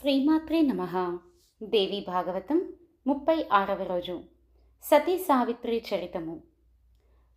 శ్రీమాత్రే నమ. దేవి భాగవతం ముప్పై ఆరవ రోజు. సతీ సావిత్రి చరితము.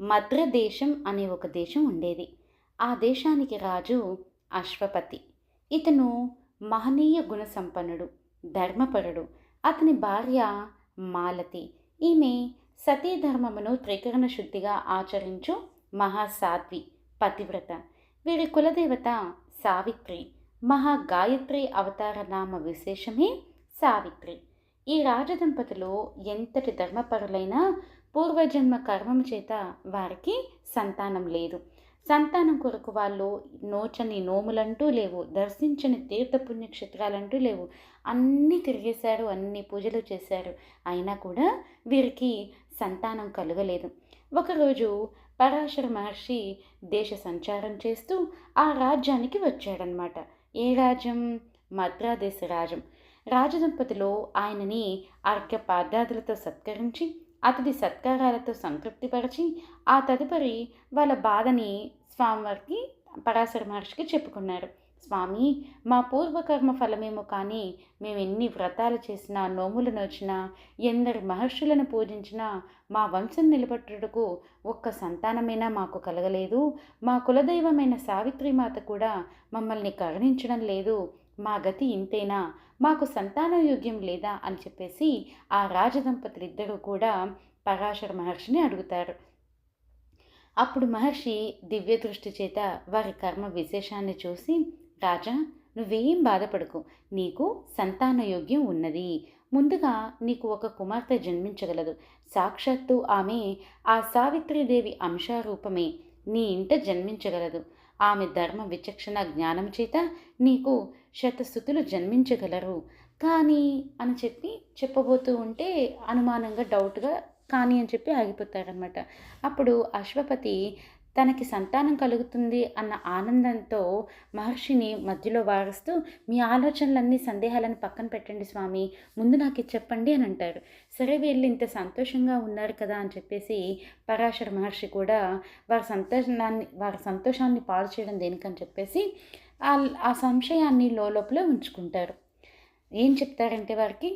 మద్ర దేశం అనే ఒక దేశం ఉండేది. ఆ దేశానికి రాజు అశ్వపతి. ఇతను మహనీయ గుణ సంపన్నుడు ధర్మపరుడు. అతని భార్య మాలతి. ఈమె సతీ ధర్మమును త్రికరణ శుద్ధిగా ఆచరించు మహాసాధ్వి పతివ్రత. వీరి కులదేవత సావిత్రి. మహాగాయత్రి అవతార నామ విశేషమే సావిత్రి. ఈ రాజదంపతులు ఎంతటి ధర్మపరులైనా పూర్వజన్మ కర్మం చేత వారికి సంతానం లేదు. సంతానం కొరకు వాళ్ళు నోచని నోములంటూ లేవు దర్శించని తీర్థ పుణ్యక్షేత్రాలంటూ లేవు. అన్నీ తిరిగేశారు అన్ని పూజలు చేశారు. అయినా కూడా వీరికి సంతానం కలగలేదు. ఒకరోజు పరాశర మహర్షి దేశ సంచారం చేస్తూ ఆ రాజ్యానికి వచ్చాడనమాట ఏ రాజ్యం? మద్రాదేశ రాజ్యం. రాజదంపతిలో ఆయనని అర్ఘ్య పాదాదులతో సత్కరించి అతడి సత్కారాలతో సంతృప్తిపరిచి ఆ తదుపరి వాళ్ళ బాధని స్వామివారికి పరాశర మహర్షికి చెప్పుకున్నారు. స్వామి మా పూర్వకర్మ ఫలమేమో కానీ మేము ఎన్ని వ్రతాలు చేసినా నోములు నోచినా ఎందరి మహర్షులను పూజించినా మా వంశం నిలబట్టుటకు ఒక్క సంతానమైనా మాకు కలగలేదు. మా కులదైవమైన సావిత్రిమాత కూడా మమ్మల్ని కరుణించడం లేదు. మా గతి ఇంతేనా? మాకు సంతానయోగ్యం లేదా అని చెప్పేసి ఆ రాజదంపతులిద్దరూ కూడా పరాశర మహర్షిని అడుగుతారు. అప్పుడు మహర్షి దివ్య దృష్టి చేత వారి కర్మ విశేషాన్ని చూసి రాజా నువ్వేం బాధపడకు. నీకు సంతానయోగ్యం ఉన్నది. ముందుగా నీకు ఒక కుమార్తె జన్మించగలదు. సాక్షాత్తు ఆమె ఆ సావిత్రీదేవి అంశారూపమే. నీ ఇంట జన్మించగలదు. ఆమె ధర్మ విచక్షణ జ్ఞానం చేత నీకు శతస్థుతులు జన్మించగలరు. కానీ అని చెప్పి చెప్పబోతూ ఉంటే అనుమానంగా డౌట్గా కానీ అని చెప్పి ఆగిపోతారనమాట అప్పుడు అశ్వపతి తనకి సంతానం కలుగుతుంది అన్న ఆనందంతో మహర్షిని మధ్యలో వారుస్తూ మీ ఆలోచనలన్నీ సందేహాలను పక్కన పెట్టండి స్వామి ముందు నాకు చెప్పండి అని అంటారు. సరే వీళ్ళు ఇంత సంతోషంగా ఉన్నారు కదా అని చెప్పేసి పరాశర మహర్షి కూడా వారి సంతోషాన్ని వారి సంతోషాన్ని పాడు చేయడం దేనికని చెప్పేసి ఆ సంశయాన్ని లోపల ఉంచుకుంటారు. ఏం చెప్తారంటే వారికి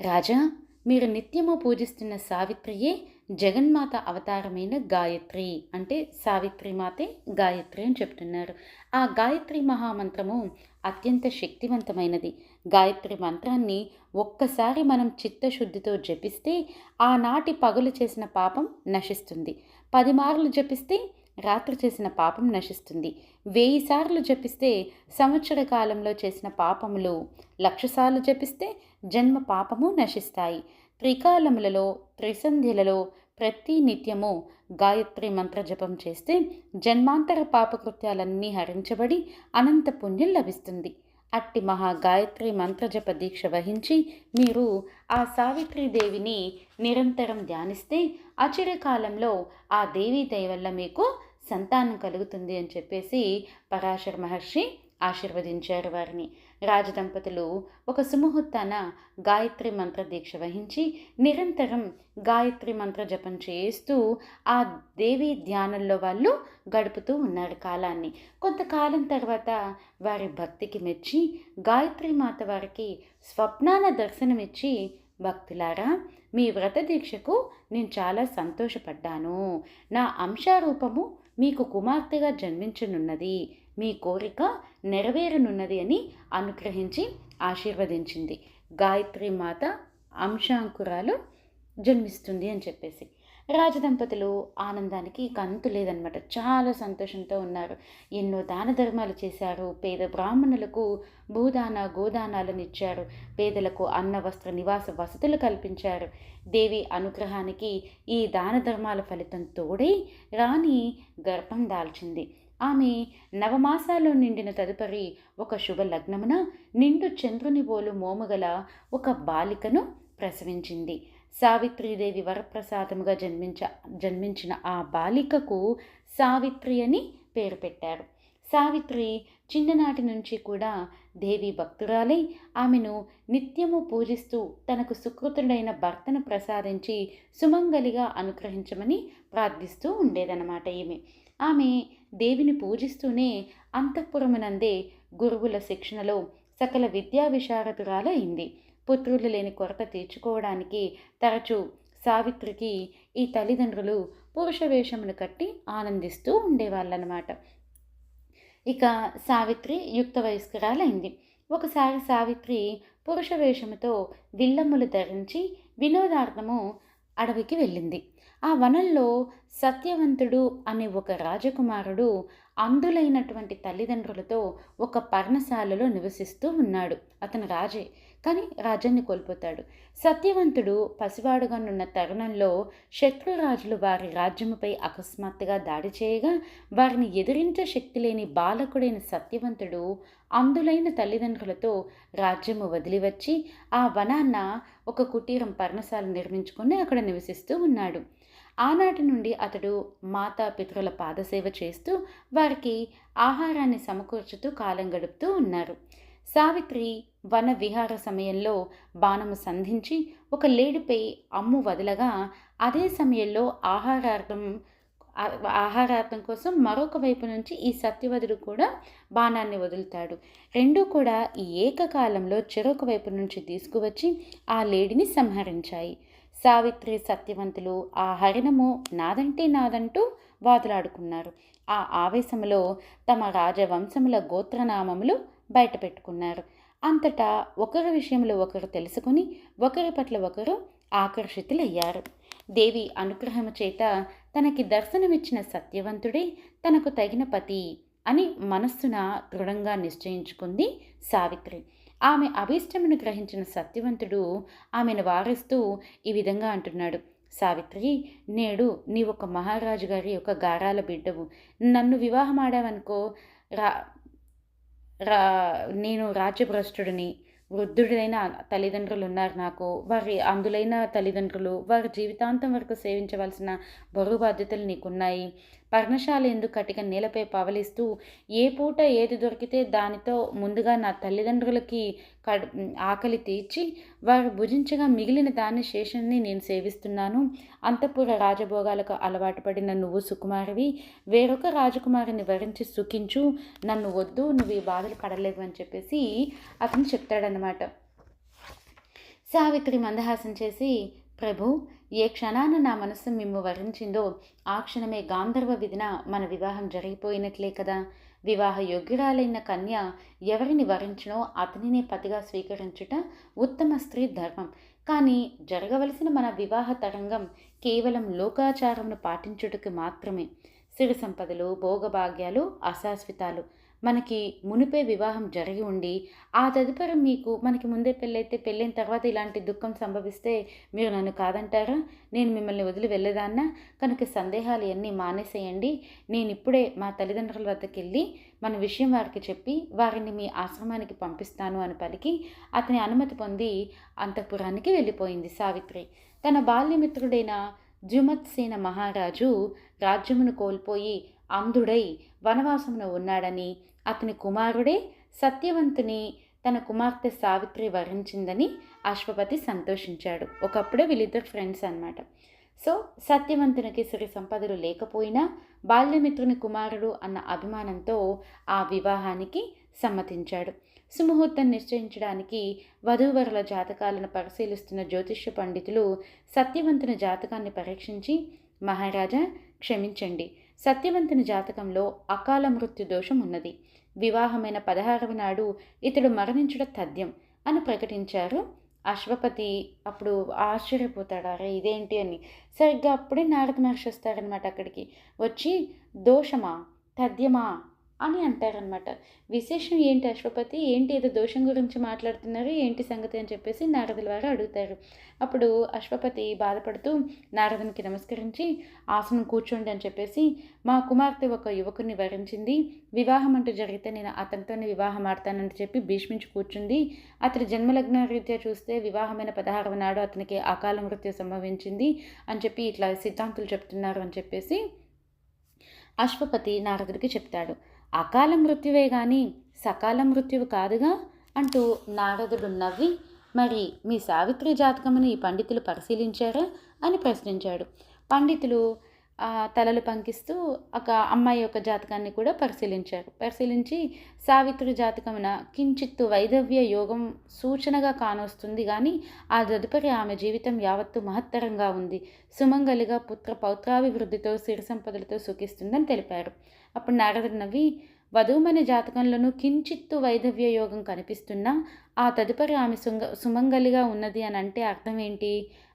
రాజా మీరు నిత్యము పూజిస్తున్న సావిత్రియే జగన్మాత అవతారమైన గాయత్రి అంటే సావిత్రి మాతే గాయత్రి అని చెప్తున్నారు. ఆ గాయత్రి మహామంత్రము అత్యంత శక్తివంతమైనది. గాయత్రి మంత్రాన్ని ఒక్కసారి మనం చిత్తశుద్ధితో జపిస్తే ఆనాటి పగులు చేసిన పాపం నశిస్తుంది. పది మార్లు జపిస్తే రాత్రి చేసిన పాపం నశిస్తుంది. వెయ్యి సార్లు జపిస్తే సంవత్సర కాలంలో చేసిన పాపములు లక్షసార్లు జపిస్తే జన్మ పాపము నశిస్తాయి. త్రికాలములలో త్రిసంధ్యలలో ప్రతి నిత్యము గాయత్రి మంత్ర జపం చేస్తే జన్మాంతర పాపకృత్యాలన్నీ హరించబడి అనంత పుణ్యం లభిస్తుంది. అట్టి మహా గాయత్రి మంత్రజప దీక్ష వహించి మీరు ఆ సావిత్రీదేవిని నిరంతరం ధ్యానిస్తే అచిరకాలంలో ఆ దేవీ దయ వల్ల మీకు సంతానం కలుగుతుంది అని చెప్పేసి పరాశర మహర్షి ఆశీర్వదించారు వారిని. రాజదంపతులు ఒక సుముహూర్తాన గాయత్రి మంత్ర దీక్ష వహించి నిరంతరం గాయత్రి మంత్ర జపం చేస్తూ ఆ దేవి ధ్యానంలో వాళ్ళు గడుపుతూ ఉన్నారు కాలాన్ని. కొంతకాలం తర్వాత వారి భక్తికి మెచ్చి గాయత్రి మాత వారికి స్వప్నాల దర్శనమిచ్చి భక్తులారా మీ వ్రత దీక్షకు నేను చాలా సంతోషపడ్డాను. నా అంశారూపము మీకు కుమార్తెగా జన్మించనున్నది మీ కోరిక నెరవేరనున్నది అని అనుగ్రహించి ఆశీర్వదించింది. గాయత్రి మాత అంశాంకురాలు జన్మిస్తుంది అని చెప్పేసి. రాజదంపతులు ఆనందానికి కంతు లేదనమాట చాలా సంతోషంతో ఉన్నారు. ఎన్నో దాన ధర్మాలు చేశారు. పేద బ్రాహ్మణులకు భూదాన గోదానాలను ఇచ్చారు. పేదలకు అన్న వస్త్ర నివాస వసతులు కల్పించారు. దేవి అనుగ్రహానికి ఈ దాన ధర్మాల ఫలితం తోడై రాణి గర్భం దాల్చింది. ఆమె నవమాసాలు నిండిన తదుపరి ఒక శుభ లగ్నమున నిండు చంద్రుని పోలు మోముగల ఒక బాలికను ప్రసవించింది. సావిత్రీదేవి వరప్రసాదముగా జన్మించ జన్మించిన ఆ బాలికకు సావిత్రి అని పేరు పెట్టారు. సావిత్రి చిన్ననాటి నుంచి కూడా దేవి భక్తురాలై ఆమెను నిత్యము పూజిస్తూ తనకు సుకృతుడైన భర్తను ప్రసాదించి సుమంగలిగా అనుగ్రహించమని ప్రార్థిస్తూ ఉండేదన్నమాట ఈమె. ఆమె దేవిని పూజిస్తూనే అంతఃపురమునందే గురువుల శిక్షణలో సకల విద్యా విశారదురాలైంది. అయింది పుత్రులు లేని కొరత తీర్చుకోవడానికి తరచూ సావిత్రికి ఈ తల్లిదండ్రులు పురుష వేషమును కట్టి ఆనందిస్తూ ఉండేవాళ్ళనమాట ఇక సావిత్రి యుక్త వయస్కురాలైంది. ఒకసారి సావిత్రి పురుష వేషముతో విల్లమ్ములు ధరించి వినోదార్థము అడవికి వెళ్ళింది. ఆ వనంలో సత్యవంతుడు అనే ఒక రాజకుమారుడు అందులైనటువంటి తల్లిదండ్రులతో ఒక పర్ణశాలలో నివసిస్తూ ఉన్నాడు. అతను రాజే. కానీ రాజ్యాన్ని కోల్పోతాడు. సత్యవంతుడు పసివాడుగానున్న తరుణంలో శత్రురాజులు వారి రాజ్యముపై అకస్మాత్తుగా దాడి చేయగా వారిని ఎదిరించే శక్తి లేని బాలకుడైన సత్యవంతుడు అందులైన తల్లిదండ్రులతో రాజ్యము వదిలివచ్చి ఆ వనాన్న ఒక కుటీరం పర్ణశాల నిర్మించుకుని అక్కడ నివసిస్తూ ఉన్నాడు. ఆనాటి నుండి అతడు మాతా పితృల పాదసేవ చేస్తూ వారికి ఆహారాన్ని సమకూర్చుతూ కాలం గడుపుతూ ఉన్నారు. సావిత్రి వన విహార సమయంలో బాణము సంధించి ఒక లేడిపై అమ్ము వదలగా అదే సమయంలో ఆహారార్థం ఆహారార్థం కోసం మరొక వైపు నుంచి ఈ సత్యవదుడు కూడా బాణాన్ని వదులుతాడు. రెండూ కూడా ఈ ఏకకాలంలో చెరొక వైపు నుంచి తీసుకువచ్చి ఆ లేడిని సంహరించాయి. సావిత్రి సత్యవంతులు ఆ హరిణము నాదంటే నాదంటూ వాదులాడుకున్నారు. ఆ ఆవేశంలో తమ రాజవంశముల గోత్రనామములు బయటపెట్టుకున్నారు అంతటా ఒకరి విషయంలో ఒకరు తెలుసుకుని ఒకరి పట్ల ఒకరు ఆకర్షితులయ్యారు. దేవి అనుగ్రహము చేత తనకి దర్శనమిచ్చిన సత్యవంతుడే తనకు తగిన పతి అని మనస్సున దృఢంగా నిశ్చయించుకుంది సావిత్రి. ఆమె అభీష్టమును గ్రహించిన సత్యవంతుడు ఆమెను వారిస్తూ ఈ విధంగా అంటున్నాడు. సావిత్రి నేడు నీ ఒక మహారాజు గారి యొక్క గారాల బిడ్డవు. నన్ను వివాహమాడావనుకో రా రా నేను రాజ్యభ్రష్టుడిని. వృద్ధుడైన తల్లిదండ్రులు ఉన్నారు నాకు. వారి అందులైన తల్లిదండ్రులు వారి జీవితాంతం వరకు సేవించవలసిన బరువు బాధ్యతలు నీకున్నాయి. పర్ణశాల ఎందుకు కటిక నేలపై పవలిస్తూ ఏ పూట ఏది దొరికితే దానితో ముందుగా నా తల్లిదండ్రులకి కడు ఆకలి తీర్చి వారు భుజించగా మిగిలిన దాని శేషాన్ని నేను సేవిస్తున్నాను. అంతఃపుర రాజభోగాలకు అలవాటు పడిన నువ్వు సుకుమారివి. వేరొక రాజకుమారిని వరించి సుఖించు. నన్ను వద్దు నువ్వు ఈ బాధలు పడలేవు అని చెప్పేసి అతను చెప్తాడనమాట సావిత్రి మందహాసం చేసి ప్రభు ఏ క్షణాన నా మనసు మిమ్ము వరించిందో ఆ క్షణమే గాంధర్వ విధిన మన వివాహం జరిగిపోయినట్లే కదా. వివాహ యోగ్యురాలైన కన్య ఎవరిని వరించినో అతనినే పతిగా స్వీకరించుట ఉత్తమ స్త్రీ ధర్మం. కానీ జరగవలసిన మన వివాహ తరంగం కేవలం లోకాచారంను పాటించుటకు మాత్రమే. సిరి సంపదలు భోగభాగ్యాలు అశాశ్వతాలు. మనకి మునిపే వివాహం జరిగి ఉండి ఆ తదుపరి మీకు మనకి ముందే పెళ్ళైతే పెళ్ళైన తర్వాత ఇలాంటి దుఃఖం సంభవిస్తే మీరు నన్ను కాదంటారా? నేను మిమ్మల్ని వదిలి వెళ్ళేదాన్నా? కనుక సందేహాలు అన్నీ మానేసేయండి. నేను ఇప్పుడే మా తల్లిదండ్రుల వద్దకు వెళ్ళి మన విషయం వారికి చెప్పి వారిని మీ ఆశ్రమానికి పంపిస్తాను అని పలికి అతని అనుమతి పొంది అంతఃపురానికి వెళ్ళిపోయింది సావిత్రి. తన బాల్యమిత్రుడైన జుమత్సేన మహారాజు రాజ్యమును కోల్పోయి అంధుడై వనవాసమున ఉన్నాడని కుమారుడే సత్యవంతుని తన కుమార్తె సావిత్రి వరించిందని అశ్వపతి సంతోషించాడు. ఒకప్పుడే వీళ్ళిద్దరు ఫ్రెండ్స్ అనమాట సో సత్యవంతునికి సిరి సంపదలు లేకపోయినా బాల్యమిత్రుని కుమారుడు అన్న అభిమానంతో ఆ వివాహానికి సమ్మతించాడు. సుముహూర్తం నిశ్చయించడానికి వధూవరుల జాతకాలను పరిశీలిస్తున్న జ్యోతిష్య పండితులు సత్యవంతుని జాతకాన్ని పరీక్షించి మహారాజా క్షమించండి. సత్యవంతుని జాతకంలో అకాల మృత్యు దోషం ఉన్నది. వివాహమైన పదహారవ నాడు ఇతడు మరణించుట తథ్యం అని ప్రకటించారు. అశ్వపతి అప్పుడు ఆశ్చర్యపోతాడు అరే ఇదేంటి అని. సరిగ్గా అప్పుడే నారద మహర్షి వస్తారనమాట అక్కడికి. వచ్చి దోషమా? తథ్యమా? అని అంటారనమాట విశేషం ఏంటి అశ్వపతి? ఏంటి ఏదో దోషం గురించి మాట్లాడుతున్నారు? ఏంటి సంగతి అని చెప్పేసి నారదుల వారు అడుగుతారు. అప్పుడు అశ్వపతి బాధపడుతూ నారదునికి నమస్కరించి ఆసనం కూర్చోండి అని చెప్పేసి మా కుమార్తె ఒక యువకుని వరించింది. వివాహం అంటూ జరిగితే నేను అతనితోనే వివాహం ఆడతానని చెప్పి భీష్మించి కూర్చుంది. అతడి జన్మలగ్న రీత్యా చూస్తే వివాహమైన పదహారవ నాడు అతనికి అకాల మృత్యు సంభవించింది అని చెప్పి ఇట్లా సిద్ధాంతులు చెప్తున్నారు అని చెప్పేసి అశ్వపతి నారదుడికి చెప్తాడు. అకాల మృత్యువే గాని సకాల మృత్యువు కాదుగా అంటూ నారదుడు నవ్వి మరి మీ సావిత్రి జాతకమును ఈ పండితులు పరిశీలించారా? అని ప్రశ్నించాడు. పండితులు తలలు పంకిస్తూ ఒక అమ్మాయి యొక్క జాతకాన్ని కూడా పరిశీలించారు. పరిశీలించి సావిత్రి జాతకమున కించిత్తు వైదవ్య యోగం సూచనగా కానొస్తుంది కానీ ఆ తదుపరి ఆమె జీవితం యావత్తు మహత్తరంగా ఉంది. సుమంగలిగా పుత్ర పౌత్రాభివృద్ధితో సిరి సంపదలతో సుఖిస్తుందని తెలిపారు. అప్పుడు నారదుడు నవ్వి వధువుమని జాతకంలోనూ కించిత్తు వైదవ్య యోగం కనిపిస్తున్నా ఆ తదుపరి ఆమె సుంగ సుమంగలిగా ఉన్నది అని అంటే అర్థం ఏంటి?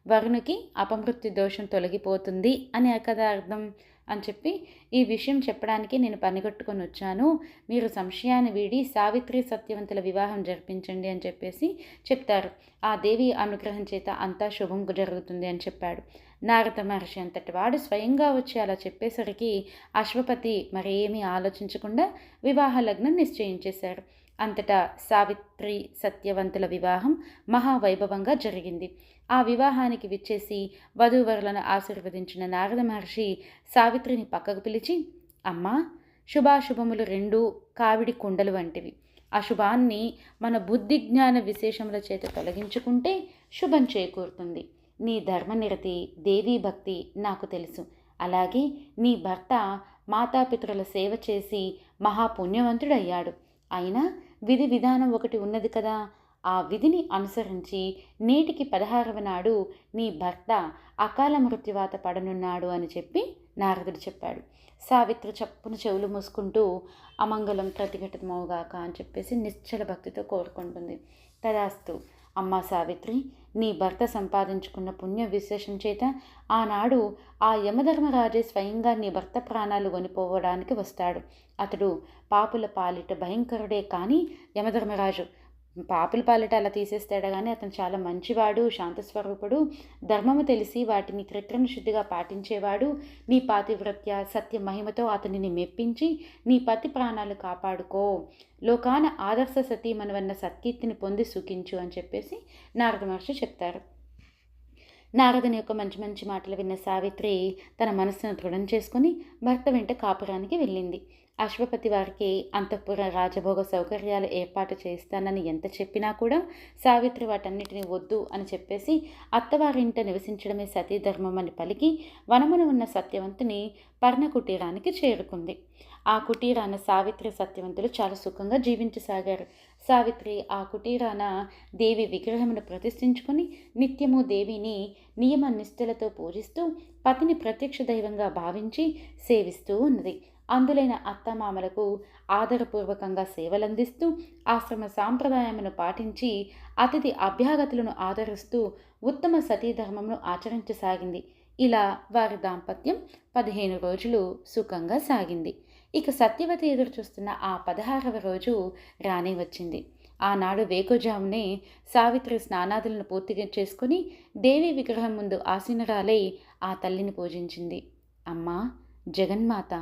వరుణుకి అపమృత్యు దోషం తొలగిపోతుంది అని కదా అర్థం అని చెప్పి ఈ విషయం చెప్పడానికి నేను పనిగట్టుకొని వచ్చాను. మీరు సంశయాన్ని వీడి సావిత్రి సత్యవంతుల వివాహం జరిపించండి అని చెప్పేసి చెప్తారు. ఆ దేవి అనుగ్రహం చేత అంతా శుభం జరుగుతుంది అని చెప్పాడు. నారద మహర్షి అంతటి వాడు స్వయంగా వచ్చి అలా చెప్పేసరికి అశ్వపతి మరేమీ ఆలోచించకుండా వివాహ లగ్నం నిశ్చయించేశారు. అంతటా సావిత్రి సత్యవంతుల వివాహం మహావైభవంగా జరిగింది. ఆ వివాహానికి విచ్చేసి వధూవరులను ఆశీర్వదించిన నారద మహర్షి సావిత్రిని పక్కకు పిలిచి అమ్మా శుభాశుభములు రెండు కావిడి కుండలు వంటివి. అశుభాన్ని మన బుద్ధి జ్ఞాన విశేషముల చేత తొలగించుకుంటే శుభం చేకూరుతుంది. నీ ధర్మనిరతి దేవీ భక్తి నాకు తెలుసు. అలాగే నీ భర్త మాతాపితరుల సేవ చేసి మహాపుణ్యవంతుడయ్యాడు. అయినా విధి విధానం ఒకటి ఉన్నది కదా. ఆ విధిని అనుసరించి నేటికి పదహారవ నాడు నీ భర్త అకాల మృత్యువాత పడనున్నాడు అని చెప్పి నారదుడు చెప్పాడు. సావిత్రి చప్పున చెవులు మూసుకుంటూ అమంగళం ప్రతిఘటమవుగాక అని చెప్పేసి నిశ్చల భక్తితో కోరుకుంటుంది. తదాస్తు. అమ్మా సావిత్రి నీ భర్త సంపాదించుకున్న పుణ్య విశేషం చేత ఆనాడు ఆ యమధర్మరాజే స్వయంగా నీ భర్త ప్రాణాలు కొనిపోవడానికి వస్తాడు. అతడు పాపుల పాలిట భయంకరుడే కానీ యమధర్మరాజు పాపుల పాలిట అలా తీసేస్తాడు కానీ అతను చాలా మంచివాడు శాంతస్వరూపుడు. ధర్మము తెలిసి వాటిని త్రిత్రను శుద్ధిగా పాటించేవాడు. నీ పాతివ్రత్య సత్య మహిమతో అతనిని మెప్పించి నీ పతి ప్రాణాలు కాపాడుకో. లోకాన ఆదర్శ సతీమనవన్న సత్కీర్తిని పొంది సుఖించు అని చెప్పేసి నారద మహర్షి చెప్తారు. నారదుని యొక్క మంచి మంచి మాటలు విన్న సావిత్రి తన మనస్సును దృఢం చేసుకుని భర్త వెంట కాపురానికి వెళ్ళింది. అశ్వపతి వారికి అంతఃపుర రాజభోగ సౌకర్యాలు ఏర్పాటు చేస్తానని ఎంత చెప్పినా కూడా సావిత్రి వాటన్నిటిని వద్దు అని చెప్పేసి అత్తవారింట నివసించడమే సతీధర్మం అని పలికి వనమున ఉన్న సత్యవంతుని పర్ణ కుటీరానికి చేరుకుంది. ఆ కుటీరాన సావిత్రి సత్యవంతులు చాలా సుఖంగా జీవించసాగారు. సావిత్రి ఆ కుటీరాన దేవి విగ్రహమును ప్రతిష్ఠించుకొని నిత్యము దేవిని నియమ నిష్ఠలతో పూజిస్తూ పతిని ప్రత్యక్ష దైవంగా భావించి సేవిస్తూ ఉన్నది. అందులైన అత్తమామలకు ఆదరపూర్వకంగా సేవలందిస్తూ ఆశ్రమ సాంప్రదాయమును పాటించి అతిథి అభ్యాగతులను ఆదరిస్తూ ఉత్తమ సతీధర్మమును ఆచరించసాగింది. ఇలా వారి దాంపత్యం పదిహేను రోజులు సుఖంగా సాగింది. ఇక సత్యవతి ఎదురు చూస్తున్న ఆ పదహారవ రోజు రానే వచ్చింది. ఆనాడు వేకుజామునే సావిత్రి స్నానాదులను పూర్తిగా చేసుకుని దేవి విగ్రహం ముందు ఆసీనరాలై ఆ తల్లిని పూజించింది. అమ్మా జగన్మాత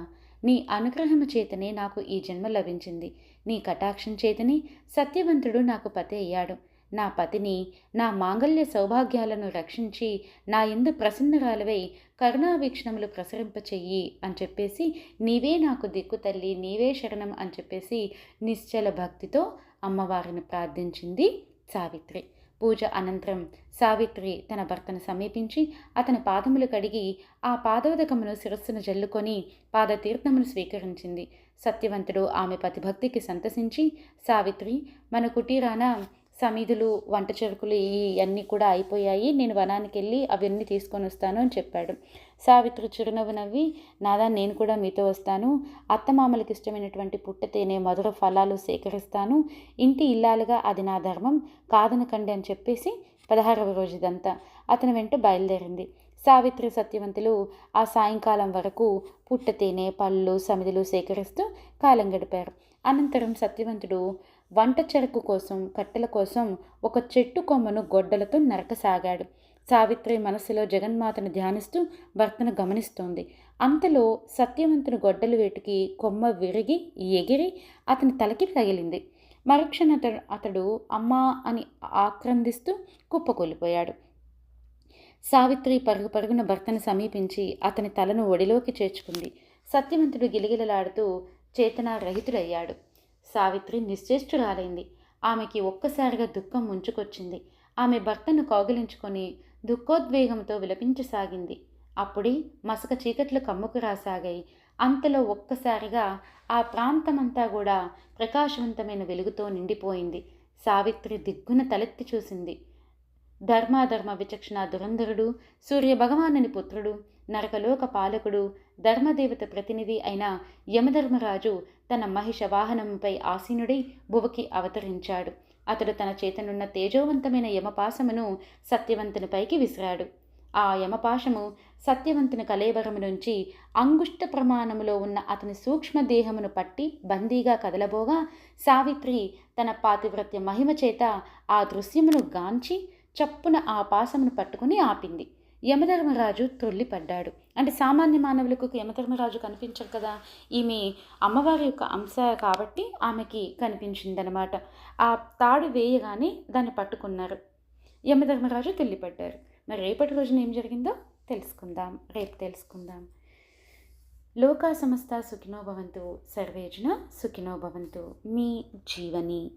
నీ అనుగ్రహము చేతనే నాకు ఈ జన్మ లభించింది. నీ కటాక్షం చేతనే సత్యవంతుడు నాకు పతి అయ్యాడు. నా పతిని నా మాంగల్య సౌభాగ్యాలను రక్షించి నా ఎందు ప్రసన్నరాలవై కరుణావీక్షణములు ప్రసరింపచెయ్యి అని చెప్పేసి నీవే నాకు దిక్కు తల్లి నీవే శరణం అని చెప్పేసి నిశ్చల భక్తితో అమ్మవారిని ప్రార్థించింది సావిత్రి. పూజ అనంతరం సావిత్రి తన భర్తను సమీపించి అతని పాదములు కడిగి ఆ పాదోదకమును శిరస్సును జల్లుకొని పాదతీర్థమును స్వీకరించింది. సత్యవంతుడు ఆమె పతిభక్తికి సంతసించి సావిత్రి మన కుటీరాన సమిధులు వంట చెరుకులు ఇవన్నీ కూడా అయిపోయాయి. నేను వనానికి వెళ్ళి అవన్నీ తీసుకొని వస్తాను అని చెప్పాడు. సావిత్రి చిరునవ్వు నవ్వి నాదా నేను కూడా మీతో వస్తాను. అత్తమామలకు ఇష్టమైనటువంటి పుట్ట తేనె మధుర ఫలాలు సేకరిస్తాను. ఇంటి ఇల్లాలుగా అది నా ధర్మం. కాదనకండి అని చెప్పేసి పదహారవ రోజుదంతా అతని వెంట బయలుదేరింది. సావిత్రి సత్యవంతులు ఆ సాయంకాలం వరకు పుట్ట తేనె పళ్ళు సమిధులు సేకరిస్తూ కాలం గడిపారు. అనంతరం సత్యవంతుడు వంట చెరకు కోసం కట్టెల కోసం ఒక చెట్టు కొమ్మను గొడ్డలతో నరకసాగాడు. సావిత్రి మనసులో జగన్మాతను ధ్యానిస్తూ భర్తను గమనిస్తోంది. అంతలో సత్యవంతుని గొడ్డలు వేటికి కొమ్మ విరిగి ఎగిరి అతని తలకి తగిలింది మరుక్షణ అతడు అతడు అమ్మా అని ఆక్రందిస్తూ కుప్పకూలిపోయాడు. సావిత్రి పరుగు పరుగున భర్తను సమీపించి అతని తలను ఒడిలోకి చేర్చుకుంది. సత్యవంతుడు గిలిగిలలాడుతూ చేతనారహితుడయ్యాడు. సావిత్రి నిశ్చేష్టురాలైంది. ఆమెకి ఒక్కసారిగా దుఃఖం ముంచుకొచ్చింది. ఆమె భర్తను కౌగిలించుకొని దుఃఖోద్వేగంతో విలపించసాగింది. అప్పుడే మసక చీకట్లు కమ్ముకు రాసాగాయి. అంతలో ఒక్కసారిగా ఆ ప్రాంతమంతా కూడా ప్రకాశవంతమైన వెలుగుతో నిండిపోయింది. సావిత్రి దిగ్గున తలెత్తి చూసింది. ధర్మాధర్మ విచక్షణ దురంధరుడు సూర్య భగవానుని పుత్రుడు నరకలోక పాలకుడు ధర్మదేవత ప్రతినిధి అయిన యమధర్మరాజు తన మహిష వాహనంపై ఆసీనుడై భువకి అవతరించాడు. అతడు తన చేతనున్న తేజోవంతమైన యమపాశమును సత్యవంతునిపైకి విసిరాడు. ఆ యమపాశము సత్యవంతుని కలేబరము నుంచి అంగుష్ట ప్రమాణములో ఉన్న అతని సూక్ష్మదేహమును పట్టి బందీగా కదలబోగా సావిత్రి తన పాతివ్రత్య మహిమ చేత ఆ దృశ్యమును గాంచి చప్పున ఆ పాశమును పట్టుకుని ఆపింది. యమధర్మరాజు త్రొల్లిపడ్డాడు అంటే సామాన్య మానవులకు యమధర్మరాజు కనిపించరు కదా. ఈమె అమ్మవారి యొక్క అంశ కాబట్టి ఆమెకి కనిపించిందనమాట. ఆ తాడు వేయగానే దాన్ని పట్టుకున్నారు. యమధర్మరాజు తెల్లిపడ్డారు. మరి రేపటి రోజున ఏం జరిగిందో తెలుసుకుందాం. రేపు తెలుసుకుందాం. లోకా సమస్త సుఖినోభవంతు సర్వేజన మీ జీవని.